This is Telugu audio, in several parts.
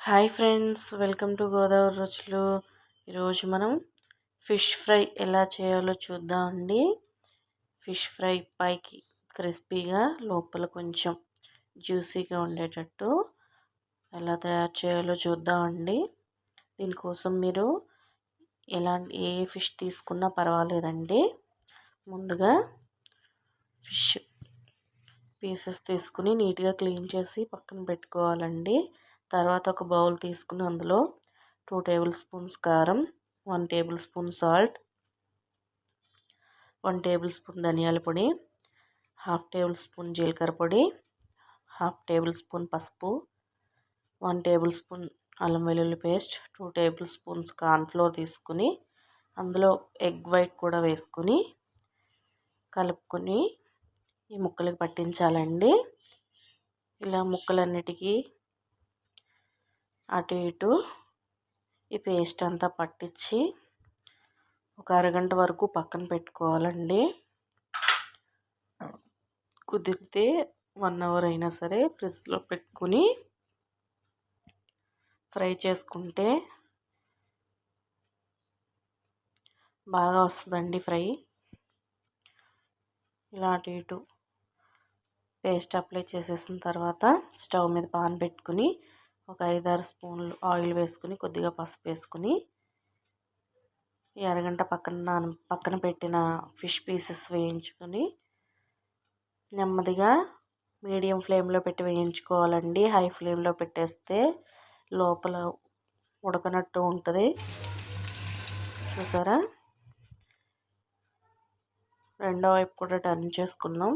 Hi friends welcome to Godavari రుచులు. ఈరోజు మనం ఫిష్ ఫ్రై ఎలా చేయాలో చూద్దామండి ఫిష్ ఫ్రై పైకి క్రిస్పీగా లోపల కొంచెం జ్యూసీగా ఉండేటట్టు ఎలా తయారు చేయాలో చూద్దామండి దీనికోసం మీరు ఎలాంటి ఏ ఫిష్ తీసుకున్నా పర్వాలేదండి. ముందుగా ఫిష్ పీసెస్ తీసుకుని నీట్గా క్లీన్ చేసి పక్కన పెట్టుకోవాలండి. తర్వాత ఒక బౌల్ తీసుకుని అందులో టూ టేబుల్ స్పూన్స్ కారం one table spoon salt one table spoon ధనియాల పొడి హాఫ్ టేబుల్ స్పూన్ జీలకర్ర పొడి హాఫ్ టేబుల్ స్పూన్ పసుపు వన్ టేబుల్ స్పూన్ అల్లం వెల్లుల్లి paste two table spoons cornflour తీసుకుని అందులో ఎగ్ వైట్ కూడా వేసుకుని కలుపుకొని ఈ ముక్కలకి పట్టించాలండి. ఇలా ముక్కలన్నిటికీ అటు ఇటు ఈ పేస్ట్ అంతా పట్టించి ఒక అరగంట వరకు పక్కన పెట్టుకోవాలండి. కుదిరితే వన్ అవర్ అయినా సరే ఫ్రిడ్జ్లో పెట్టుకుని ఫ్రై చేసుకుంటే బాగా వస్తుందండి ఫ్రై. ఇలా అటు ఇటు పేస్ట్ అప్లై చేసేసిన తర్వాత స్టవ్ మీద పాన్ పెట్టుకుని ఒక ఐదారు స్పూన్లు ఆయిల్ వేసుకుని కొద్దిగా పసుపు వేసుకుని అరగంట పక్కన పక్కన పెట్టిన ఫిష్ పీసెస్ వేయించుకొని నెమ్మదిగా మీడియం ఫ్లేమ్లో పెట్టి వేయించుకోవాలండి. హై ఫ్లేమ్లో పెట్టేస్తే లోపల ఉడకనట్టు ఉంటుంది. చూసారా? రెండో వైపు కూడా టర్న్ చేసుకున్నాం.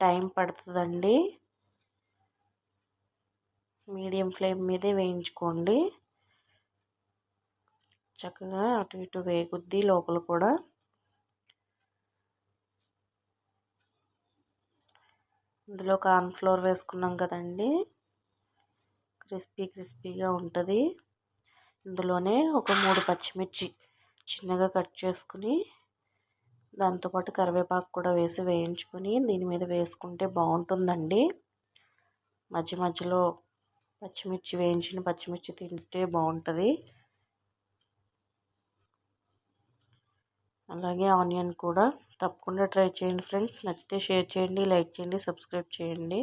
టైం పడుతుందండి. మీడియం ఫ్లేమ్ మీదే వేయించుకోండి. చక్కగా అటు ఇటు వేగుద్ది లోపల కూడా. ఇందులో కార్న్ఫ్లోర్ వేసుకున్నాం కదండి. క్రిస్పీ క్రిస్పీగా ఉంటుంది. ఇందులోనే ఒక మూడు పచ్చిమిర్చి చిన్నగా కట్ చేసుకుని దాంతోపాటు కరివేపాకు కూడా వేసి వేయించుకొని దీని మీద వేసుకుంటే బాగుంటుందండి. మధ్య మధ్యలో పచ్చిమిర్చి వేయించిన పచ్చిమిర్చి తింటే బాగుంటుంది. అలాగే ఆనియన్ కూడా తప్పకుండా ట్రై చేయండి ఫ్రెండ్స్. నచ్చితే షేర్ చేయండి లైక్ చేయండి సబ్స్క్రైబ్ చేయండి.